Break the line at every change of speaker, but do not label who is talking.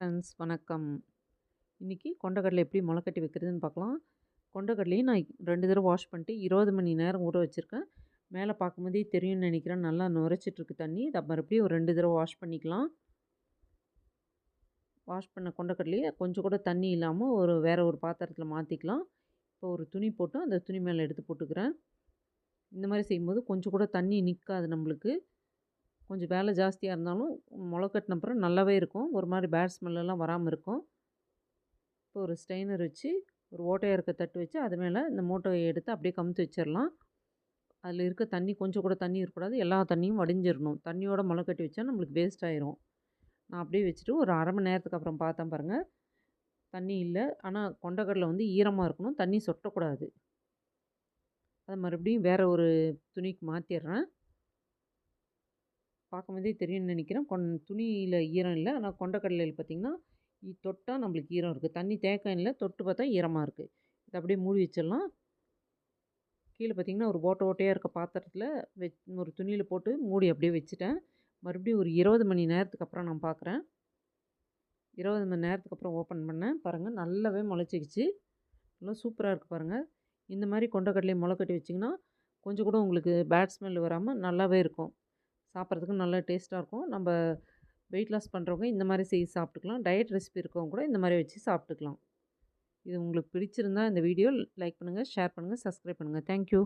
Friends வணக்கம். இன்றைக்கி கொண்டக்கடலை எப்படி முளைக்கட்டி வைக்கிறதுன்னு பார்க்கலாம். கொண்டக்கடலையும் நான் ரெண்டு தடவை வாஷ் பண்ணிட்டு இருபது மணி நேரம் ஊற வச்சுருக்கேன். மேலே பார்க்கும்போதே தெரியும்னு நினைக்கிறேன். நல்லா நுரைச்சிட்ருக்கு தண்ணி. இதை மறுபடியும் ஒரு ரெண்டு தடவை வாஷ் பண்ணிக்கலாம். வாஷ் பண்ண கொண்டக்கடலையை கொஞ்சம் கூட தண்ணி இல்லாமல் ஒரு வேறு ஒரு பாத்திரத்தில் மாற்றிக்கலாம் இப்போ ஒரு துணி போட்டு அந்த துணி மேலே எடுத்து போட்டுக்கிறேன். இந்த மாதிரி செய்யும்போது கொஞ்சம் கூட தண்ணி நிற்காது நம்மளுக்கு. கொஞ்சம் வேலை ஜாஸ்தியாக இருந்தாலும் முளை கட்டின அப்புறம் நல்லாவே இருக்கும். ஒரு மாதிரி பேட் ஸ்மெல்லாம் வராமல் இருக்கும். இப்போ ஒரு ஸ்ட்ரெயினர் வச்சு ஒரு ஓட்டையாக இருக்க தட்டு வச்சு அது மேலே இந்த மூட்டையை எடுத்து அப்படியே கமுத்து வச்சிடலாம். அதில் இருக்க தண்ணி கொஞ்சம் கூட தண்ணி இருக்கக்கூடாது. எல்லா தண்ணியும் வடிஞ்சிடணும். தண்ணியோட முளை கட்டி வச்சா நம்மளுக்கு வேஸ்ட் ஆயிரும். நான் அப்படியே வச்சுட்டு ஒரு அரை மணி நேரத்துக்கு அப்புறம் பார்த்தேன் பாருங்கள் தண்ணி இல்லை. ஆனால் கொண்டக்கடலை வந்து ஈரமாக இருக்கணும். தண்ணி சொட்டக்கூடாது. அதை மறுபடியும் வேறு ஒரு துணிக்கு மாற்றிடுறேன் பார்க்கும்போதே தெரியும்னு நினைக்கிறேன். கொன் துணியில் ஈரம் இல்லை. ஆனால் கொண்டக்கடலையில் பார்த்திங்கன்னா தொட்டால் நம்மளுக்கு ஈரம் இருக்குது தண்ணி தேக்கம் இல்லை. தொட்டு பார்த்தா ஈரமாக இருக்குது இதை அப்படியே மூடி வச்சிடலாம். கீழே பார்த்திங்கன்னா ஒரு ஓட்டை ஓட்டையாக இருக்க பாத்திரத்தில் வெச் ஒரு துணியில் போட்டு மூடி அப்படியே வச்சுட்டேன். மறுபடியும் ஒரு இருபது மணி நேரத்துக்கு அப்புறம் நான் பார்க்குறேன். இருபது மணி நேரத்துக்கு அப்புறம் ஓப்பன் பண்ணேன். பாருங்கள் நல்லாவே முளைச்சிக்கிச்சு. நல்லா சூப்பராக இருக்குது பாருங்கள் இந்த மாதிரி கொண்டக்கடலையை முளைக்கட்டி வச்சிங்கன்னா கொஞ்சம் கூட உங்களுக்கு பேட் ஸ்மெல் வராமல் நல்லாவே இருக்கும். சாப்பிட்றதுக்கு நல்லா டேஸ்ட்டாக இருக்கும். நம்ம வெயிட் லாஸ் பண்ணுறவங்க இந்த மாதிரி செய்து சாப்பிட்டுக்கலாம். டயட் ரெசிபி இருக்கவங்க கூட இந்த மாதிரி வச்சு சாப்பிட்டுக்கலாம். இது உங்களுக்கு பிடிச்சிருந்தா இந்த வீடியோ லைக் பண்ணுங்கள் ஷேர் பண்ணுங்கள் சப்ஸ்கிரைப் பண்ணுங்கள் தேங்க்யூ.